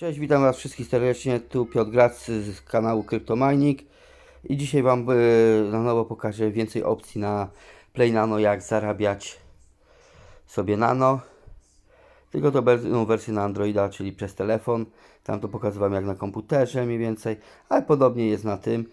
Cześć, witam Was wszystkich serdecznie. Tu Piotr Grac z kanału Cryptomining i dzisiaj Wam e, na nowo pokażę więcej opcji na Play Nano, jak zarabiać sobie nano. Tylko to no, wersję na Androida, czyli przez telefon. Tam to pokazywałem jak na komputerze mniej więcej, ale podobnie jest na tym.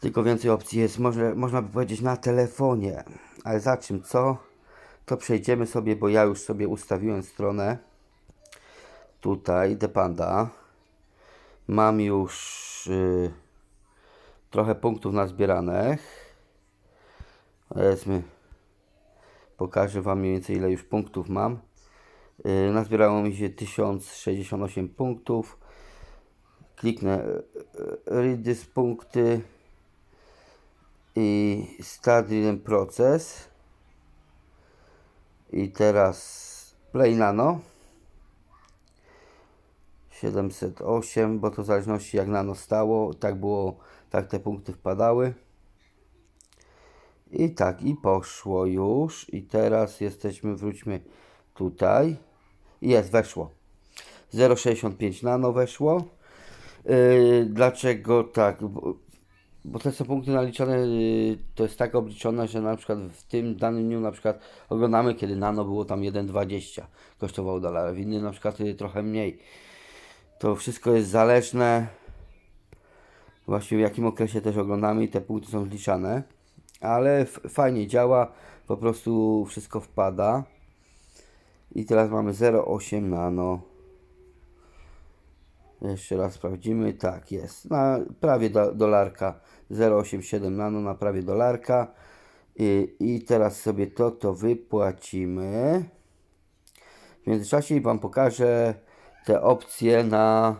Tylko więcej opcji jest, może, można by powiedzieć, na telefonie. Ale za czym co? To przejdziemy sobie, bo ja już sobie ustawiłem stronę tutaj Depanda. Mam już y, trochę punktów nazbieranych. Powiedzmy, pokażę Wam mniej więcej ile już punktów mam. Y, nazbierało mi się 1068 punktów. Kliknę y, y, read this punkty i start proces. I teraz play nano. 708, bo to w zależności jak nano stało, tak było, tak te punkty wpadały. I tak, i poszło już. I teraz jesteśmy, wróćmy tutaj. Jest, weszło. 0,65 nano weszło. Yy, dlaczego tak? Bo, te są punkty naliczone, yy, to jest tak obliczone, że na przykład w tym danym dniu na przykład oglądamy, kiedy nano było tam 1,20 kosztowało dolara, w innym na przykład yy, trochę mniej. To wszystko jest zależne właśnie w jakim okresie też oglądamy i te punkty są zliczane. Ale fajnie działa, po prostu wszystko wpada. I teraz mamy 0,8 nano. Jeszcze raz sprawdzimy. Tak, jest. Na prawie do, dolarka. 0,87 nano na prawie dolarka. I, I teraz sobie to, to wypłacimy. W międzyczasie Wam pokażę te opcje na.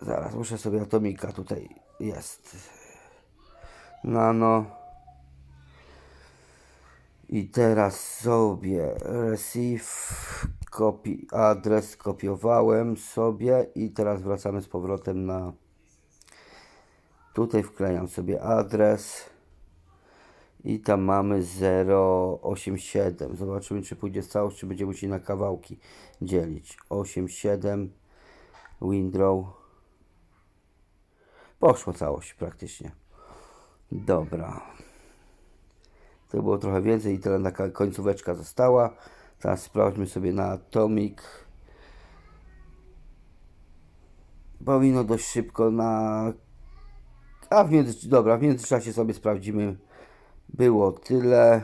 Zaraz muszę sobie atomika tutaj jest. Nano. I teraz sobie receive copy adres kopiowałem sobie i teraz wracamy z powrotem na tutaj wklejam sobie adres i tam mamy 087 zobaczymy czy pójdzie całość czy będziemy musieli na kawałki dzielić 87 windrow poszło całość praktycznie dobra to było trochę więcej i tyle taka końcóweczka została. Teraz sprawdźmy sobie na Atomic. Powinno dość szybko na... A w między... Dobra, w międzyczasie sobie sprawdzimy. Było tyle.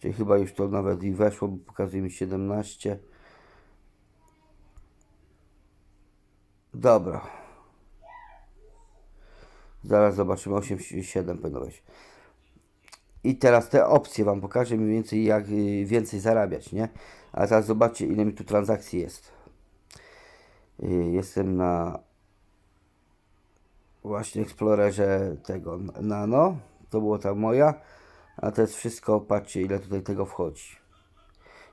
Czyli chyba już to nawet i weszło, bo pokazuje mi 17. Dobra. Zaraz zobaczymy. 8,7 powinno wejść. I teraz te opcje Wam pokażę mniej więcej jak y, więcej zarabiać, nie? A teraz zobaczcie ile mi tu transakcji jest. Y, Jestem na właśnie Explorerze tego Nano. To było ta moja. A to jest wszystko, patrzcie ile tutaj tego wchodzi.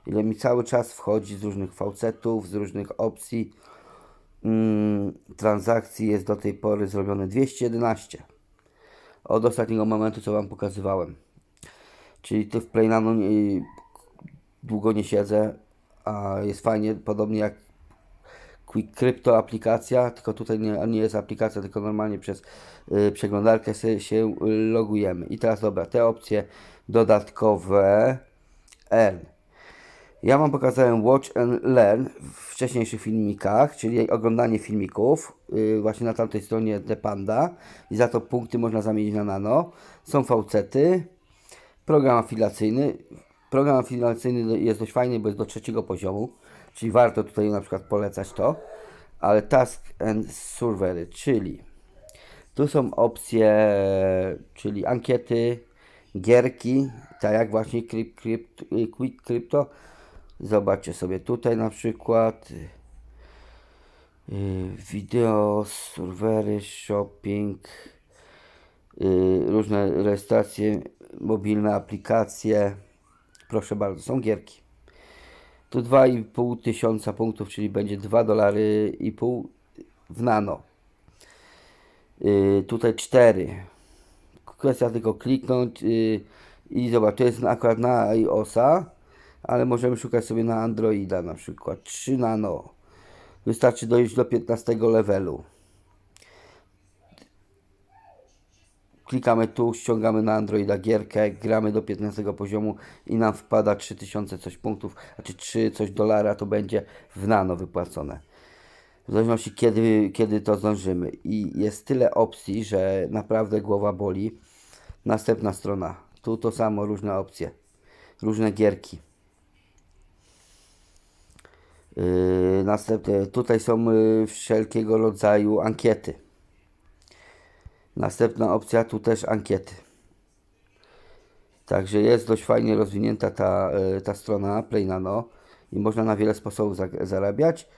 Ile mi cały czas wchodzi z różnych faucetów, z różnych opcji. Mm, transakcji jest do tej pory zrobione 211. Od ostatniego momentu co Wam pokazywałem. Czyli tu w Playnano nie, długo nie siedzę, a jest fajnie, podobnie jak Quick Crypto aplikacja, tylko tutaj nie, nie jest aplikacja, tylko normalnie przez y, przeglądarkę się, się logujemy. I teraz dobra, te opcje dodatkowe N. Ja Wam pokazałem Watch and Learn w wcześniejszych filmikach, czyli oglądanie filmików yy, właśnie na tamtej stronie Depanda i za to punkty można zamienić na nano. Są faucety, program afilacyjny. Program afilacyjny jest dość fajny, bo jest do trzeciego poziomu, czyli warto tutaj na przykład polecać to. Ale Task and Survey, czyli tu są opcje, czyli ankiety, gierki, tak jak właśnie Crypt, Crypt, Quick Crypto. Zobaczcie sobie tutaj na przykład wideo, serwery, shopping, yy, różne rejestracje, mobilne aplikacje. Proszę bardzo, są gierki. Tu 2,5 tysiąca punktów, czyli będzie 2 dolary i pół w nano. Yy, tutaj 4. Kwestia tylko kliknąć yy, i zobacz, to jest akurat na iOS-a, ale możemy szukać sobie na Androida na przykład 3 nano. Wystarczy dojść do 15 levelu. Klikamy tu, ściągamy na Androida gierkę, gramy do 15 poziomu i nam wpada 3000 coś punktów, znaczy 3 coś dolara to będzie w nano wypłacone. W zależności kiedy, kiedy to zdążymy. I jest tyle opcji, że naprawdę głowa boli. Następna strona. Tu to samo, różne opcje. Różne gierki. Yy, następne, tutaj są yy, wszelkiego rodzaju ankiety. Następna opcja, tu też ankiety. Także jest dość fajnie rozwinięta ta, yy, ta strona Play Nano i można na wiele sposobów za, zarabiać.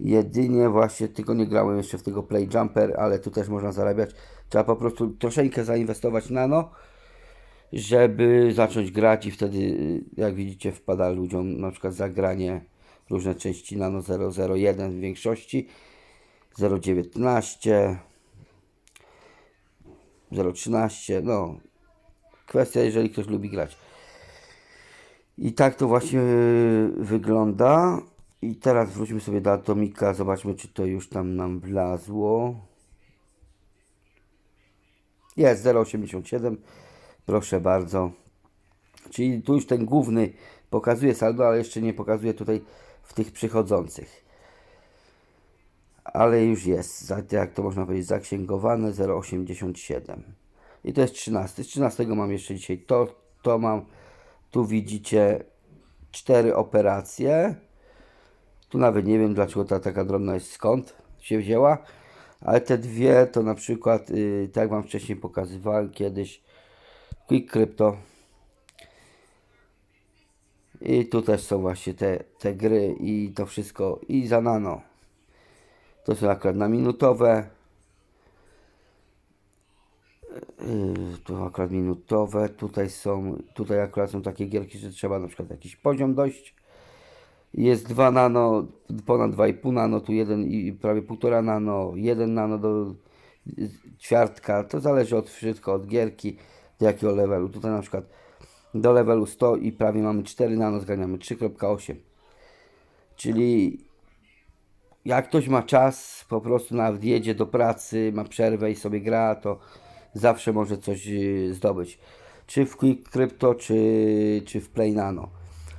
Jedynie właśnie tylko nie grałem jeszcze w tego Play Jumper, ale tu też można zarabiać. Trzeba po prostu troszeczkę zainwestować nano, żeby zacząć grać i wtedy, y, jak widzicie, wpada ludziom na przykład zagranie różne części nano 001 w większości, 019, 013, no kwestia, jeżeli ktoś lubi grać. I tak to właśnie y, wygląda. I teraz wróćmy sobie do Atomika, zobaczmy czy to już tam nam wlazło. Jest 0,87, proszę bardzo. Czyli tu już ten główny pokazuje saldo, ale jeszcze nie pokazuje tutaj w tych przychodzących. Ale już jest, jak to można powiedzieć, zaksięgowane 0,87. I to jest 13. Z 13 mam jeszcze dzisiaj to, to mam. Tu widzicie cztery operacje. Tu nawet nie wiem dlaczego ta taka drobna jest skąd się wzięła, ale te dwie to na przykład, yy, tak jak Wam wcześniej pokazywałem kiedyś, Quick Crypto. I tu też są właśnie te, te gry i to wszystko i za nano. To są akurat na minutowe. Yy, tu akurat minutowe. Tutaj są, tutaj akurat są takie gierki, że trzeba na przykład jakiś poziom dojść jest 2 nano, ponad 2,5 nano, tu 1 i prawie 1,5 nano, 1 nano do ćwiartka, to zależy od wszystko, od gierki, do jakiego levelu. Tutaj na przykład do levelu 100 i prawie mamy 4 nano, zganiamy 3.8. Czyli jak ktoś ma czas, po prostu nawet jedzie do pracy, ma przerwę i sobie gra, to zawsze może coś yy, zdobyć. Czy w Quick Crypto, czy, czy w Play Nano.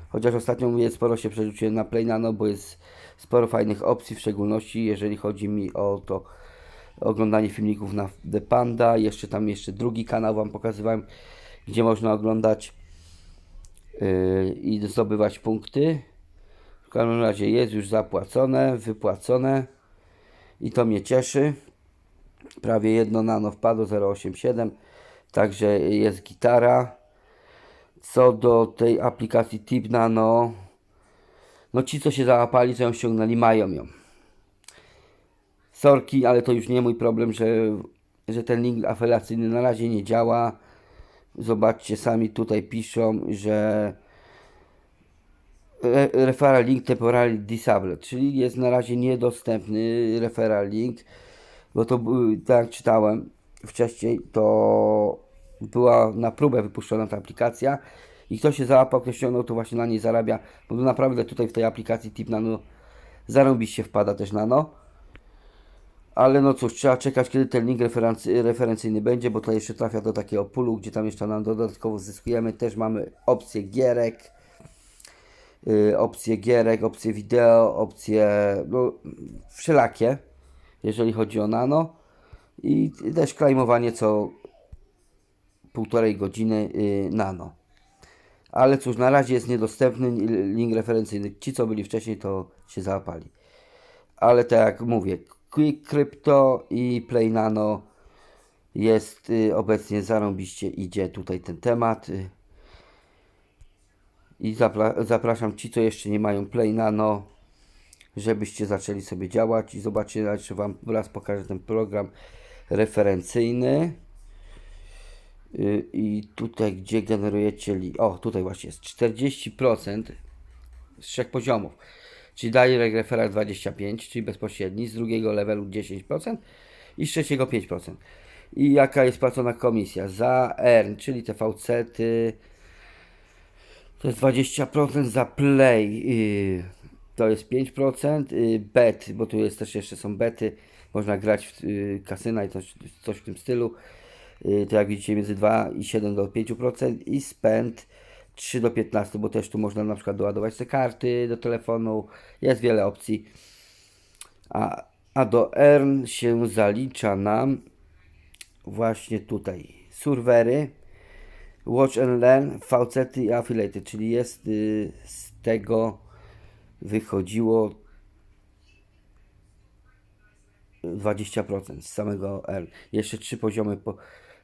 Chociaż ostatnio mówię, sporo się przerzuciłem na Play Nano, bo jest sporo fajnych opcji, w szczególności jeżeli chodzi mi o to oglądanie filmików na The Panda. Jeszcze tam jeszcze drugi kanał Wam pokazywałem, gdzie można oglądać yy, i zdobywać punkty. W każdym razie jest już zapłacone, wypłacone i to mnie cieszy. Prawie jedno nano wpadło 0,87, także jest gitara. Co do tej aplikacji Tip Nano, no ci co się załapali, co ją ściągnęli, mają ją. Sorki, ale to już nie mój problem, że, że ten link afiliacyjny na razie nie działa. Zobaczcie, sami tutaj piszą, że referral link temporarily disabled, czyli jest na razie niedostępny referral link, bo to tak jak czytałem wcześniej, to była na próbę wypuszczona ta aplikacja i kto się załapał, kto ściągnął, to właśnie na niej zarabia, bo naprawdę tutaj w tej aplikacji Tip Nano zarąbiście wpada też nano. Ale no cóż, trzeba czekać, kiedy ten link referency, referencyjny będzie, bo to jeszcze trafia do takiego pulu, gdzie tam jeszcze nam dodatkowo zyskujemy. Też mamy opcję gierek, opcje gierek, opcje wideo, opcje no, wszelakie, jeżeli chodzi o nano. I też klejmowanie co półtorej godziny y, nano. Ale cóż, na razie jest niedostępny link referencyjny. Ci, co byli wcześniej, to się załapali. Ale tak jak mówię, Quick Crypto i Play Nano jest y, obecnie zarąbiście idzie tutaj ten temat. I zapra zapraszam ci, co jeszcze nie mają Play Nano, żebyście zaczęli sobie działać i zobaczcie, jeszcze Wam raz pokażę ten program referencyjny. Y, I tutaj, gdzie generujecie. O, tutaj właśnie jest 40% z trzech poziomów. Czyli daje referat 25, czyli bezpośredni, z drugiego levelu 10% i z trzeciego 5%. I jaka jest płacona komisja? Za earn, czyli te VC-ty, To jest 20% za play. To jest 5%. y, Bet, bo tu jest też jeszcze są bety. Można grać w y, kasyna i coś, coś w tym stylu. Y, To jak widzicie między 2,7 do 5% i spend 3 do 15, bo też tu można na przykład doładować te karty do telefonu. Jest wiele opcji. A, a do earn się zalicza nam właśnie tutaj serwery. Watch and Learn, VCT i Affiliated, czyli jest y, z tego wychodziło 20% z samego L. Jeszcze trzy poziomy po,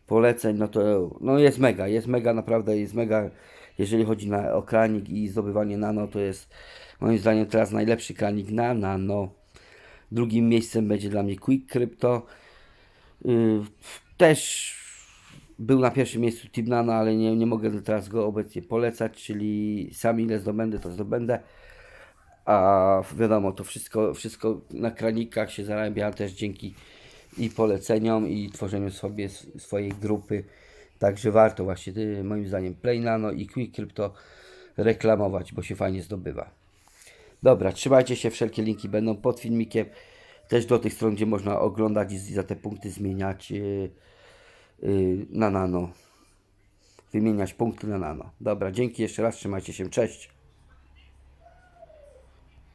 poleceń, no to no jest mega, jest mega, naprawdę jest mega. Jeżeli chodzi na, o i zdobywanie nano, to jest moim zdaniem teraz najlepszy kranik na nano. Drugim miejscem będzie dla mnie Quick Crypto. Yy, też był na pierwszym miejscu Team Nano, ale nie, nie mogę teraz go obecnie polecać, czyli sam ile zdobędę, to zdobędę. A wiadomo, to wszystko, wszystko na kranikach się zarabia też dzięki i poleceniom, i tworzeniu sobie swojej grupy. Także warto właśnie, y, moim zdaniem, Play Nano i Quick Crypto reklamować, bo się fajnie zdobywa. Dobra, trzymajcie się, wszelkie linki będą pod filmikiem. Też do tych stron, gdzie można oglądać i za te punkty zmieniać yy, na nano. Wymieniać punkty na nano. Dobra, dzięki jeszcze raz, trzymajcie się, cześć.